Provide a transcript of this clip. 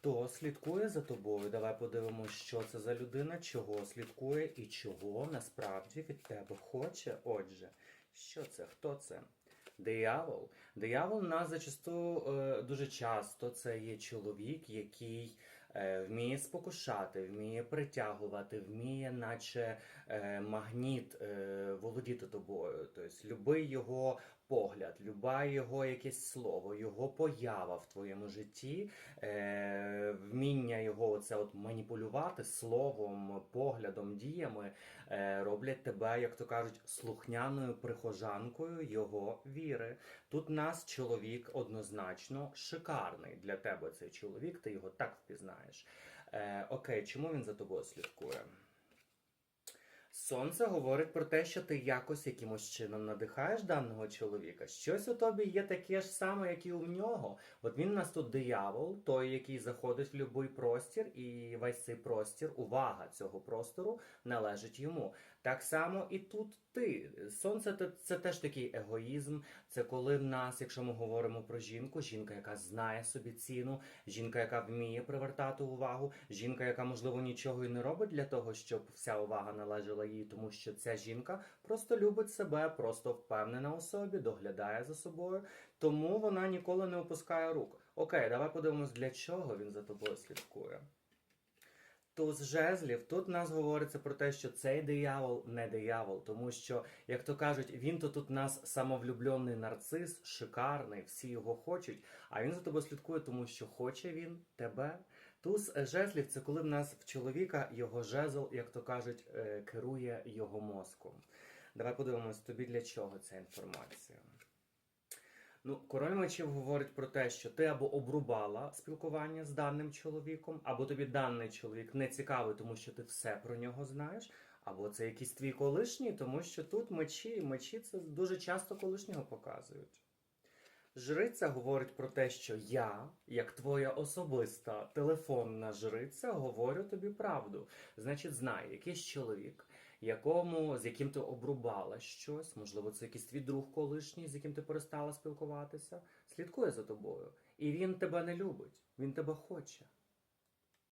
Хто слідкує за тобою? Давай подивимося, що це за людина, чого слідкує і чого насправді від тебе хоче. Отже, що це? Хто це? Диявол. Диявол нас зачасту е, дуже часто це є чоловік, який вміє спокушати, вміє притягувати, вміє, наче е, магніт е, володіти тобою. Тобто, любий його погляд, люба його якесь слово, його поява в твоєму житті, е, вміння його оце от маніпулювати словом, поглядом, діями е, роблять тебе, як то кажуть, слухняною прихожанкою його віри. Тут нас чоловік однозначно шикарний для тебе цей чоловік, ти його так впізнаєш. Е, окей, чому він за тобою слідкує? Сонце говорить про те, що ти якось якимось чином надихаєш даного чоловіка. Щось у тобі є таке ж саме, як і у нього. От він у нас тут диявол, той, який заходить в будь-який простір, і весь цей простір, увага цього простору належить йому. Так само і тут ти. Сонце це, це теж такий егоїзм. Це коли в нас, якщо ми говоримо про жінку, жінка, яка знає собі ціну, жінка, яка вміє привертати увагу, жінка, яка можливо нічого і не робить для того, щоб вся увага належала їй, тому що ця жінка просто любить себе, просто впевнена у собі, доглядає за собою, тому вона ніколи не опускає рук. Окей, давай подивимось, для чого він за тобою слідкує. Туз жезлів, тут нас говориться про те, що цей диявол не диявол, тому що, як то кажуть, він то тут нас самовлюблений нарцис, шикарний, всі його хочуть, а він за тобою слідкує, тому що хоче він тебе. Туз жезлів це коли в нас в чоловіка його жезл, як то кажуть, е, керує його мозком. Давай подивимось, тобі для чого ця інформація. Ну, король мечів говорить про те, що ти або обрубала спілкування з даним чоловіком, або тобі даний чоловік не цікавий, тому що ти все про нього знаєш, або це якийсь твій колишній, тому що тут мечі, мечі це дуже часто колишнього показують. Жриця говорить про те, що я, як твоя особиста телефонна жриця, говорю тобі правду. Значить, знай, якийсь чоловік, якому, з яким ти обрубала щось, можливо, це якийсь твій друг колишній, з яким ти перестала спілкуватися, слідкує за тобою. І він тебе не любить, він тебе хоче.